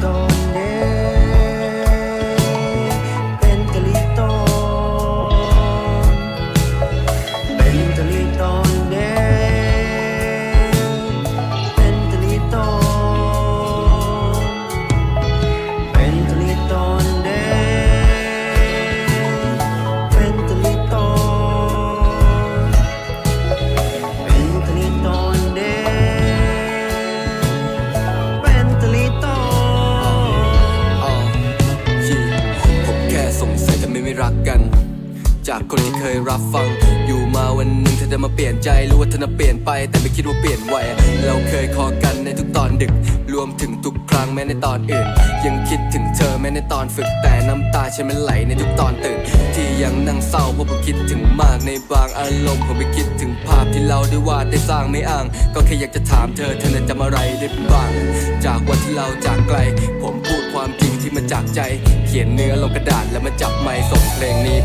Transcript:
todo. จากคนที่เคยรับฟัง อยู่มาวันหนึ่งเธอจะมาเปลี่ยนใจรู้ว่าเธอน่ะเปลี่ยนไป แต่ไม่คิดว่าเปลี่ยนไวเราเคยคอกันในทุกตอนดึก รวมถึงทุกครั้งแม้ในตอนอื่น ยังคิดถึงเธอแม้ในตอนฝึกแต่น้ำตาฉันมันไหลในทุกตอนตื่นที่ยังนั่งเศร้าเพราะผมคิดถึงมากในบางอารมณ์ผมไปคิดถึงภาพที่เราได้วาดได้สร้างไม่อ้าง ก็แค่อยากจะถามเธอเธอน่ะจำอะไรได้บ้าง จากวันที่เราจากไกลผม มาจากใจ เขียนเนื้อลงกระดาษแล้วมาจับไมค์ส่งเพลงนี้